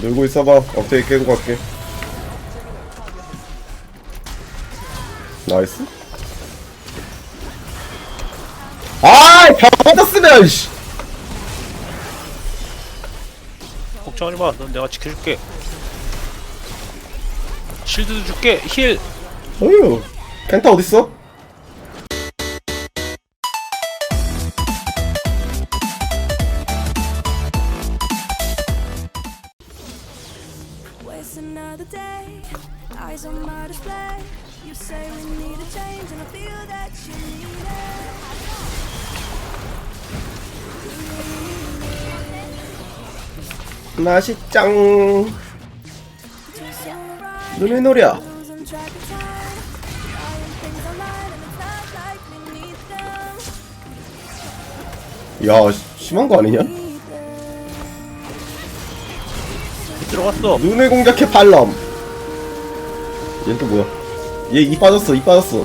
놀고 있어봐. 업데이 깨고 갈게. 나이스. 아이, 벽 맞았으면, 씨! 걱정하지 마. 넌 내가 지켜줄게. 실드도 줄게. 힐. 어휴. 켄타 어딨어? Waste another day, eyes on my display. You say we need a change, and I feel that you need it. Just alright, 눈의 노려. 야, 시- 심한 거 아니냐? 들어갔어. 눈을 공격해 발럼. 얘는 또 뭐야? 얘 이 빠졌어, 이 빠졌어.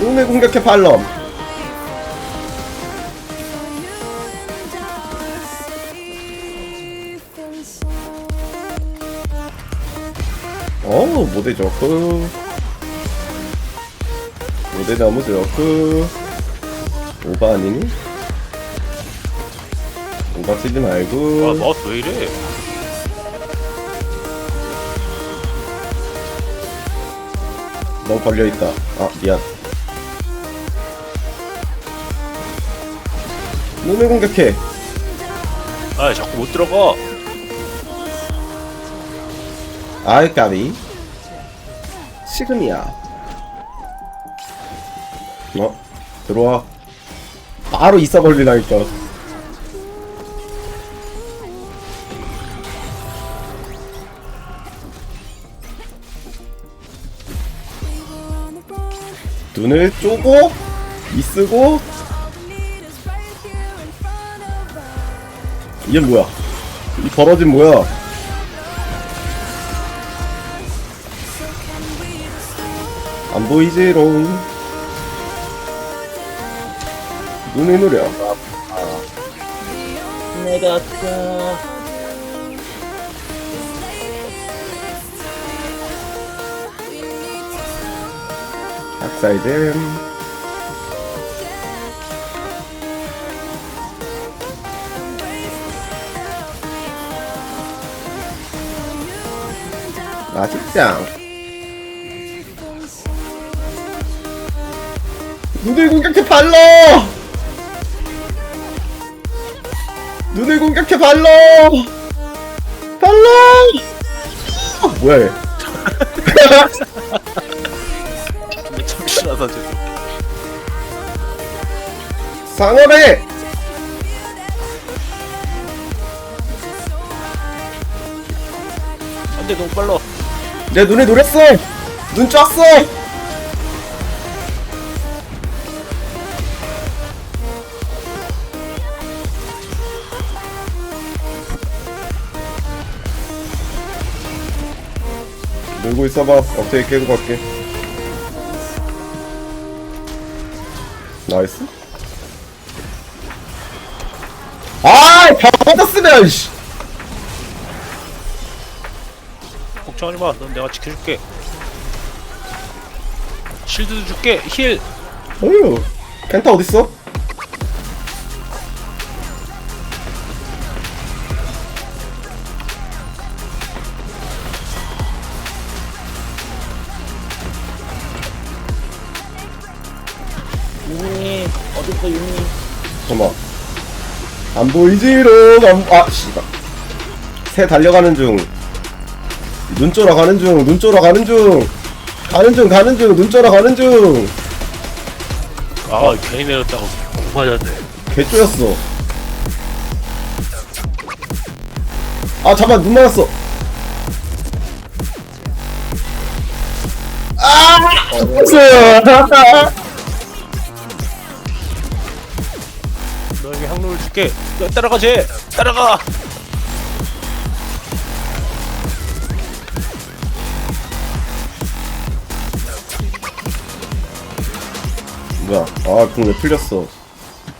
눈을 공격해 발럼. 어, 모델 좋고. 모델 너무 좋고. 오바 아니니? 오바 쓰지 아, 말고. 마우스 왜 이래? 너무 걸려있다. 아, 미안. 눈을 공격해. 아, 자꾸 못 들어가. 아이, 까비. 지금이야. 어? 들어와. 바로 이싸 걸리라니까. 눈을 쪼고, 이쓰고, 이게 뭐야? 이 벌어진 뭐야? 안 보이지롱. 눈을 노려. 내가 학살됨. 맛있짱. 눈을 공격해 발로! 눈을 공격해 발로! 발로! 아, 뭐야 얘? 참신하다, 쟤. 상어래! 안 돼, 너무 빨라. 내 눈에 노랬어! 눈 쫙어! 놀고 있어봐. 업데이 깨고 갈게. 나이스. 아이, 벽 맞았으면, 씨! 걱정하지 마. 넌 내가 지켜줄게. 실드도 줄게. 힐. 어휴, 켄타 어딨어? 어딨어, 유미? 잠깐만. 안 보이지롱, 안, 아, 씨발. 새 달려가는 중. 눈 쫄아 가는 중, 눈 쫄아 가는 중. 가는 중, 가는 중, 눈 쫄아 가는 중. 아, 괜히 내렸다고 공 맞았네. 개 쪼였어. 아, 잠깐, 눈 맞았어. 아! 줄게. 야, 따라가 쟤. 따라가. 뭐야 아궁왜 풀렸어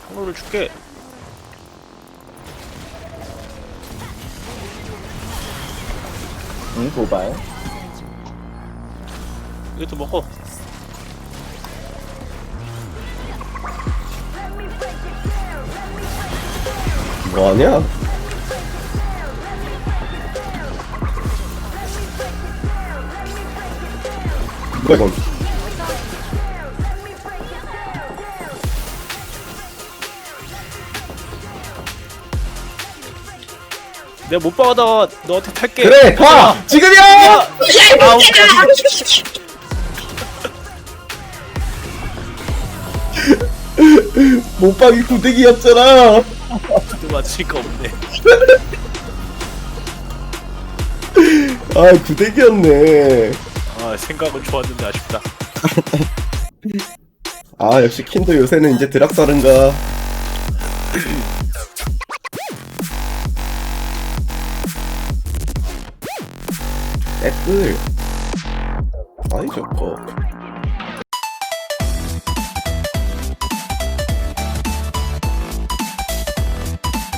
항로를 줄게. 응 도발 이것도 먹어. 뭐하냐 뭐야? 이건. 내가 못 박아다가 너한테 탈게. 그래 가 지금이야! 아우, 못박이 구대기였잖아. 또 맞으니까 없네. 아 구대기였네 아, 생각은 좋았는데 아쉽다. 아 역시 킨도 요새는 이제 드락사른가 댓글 아이 저거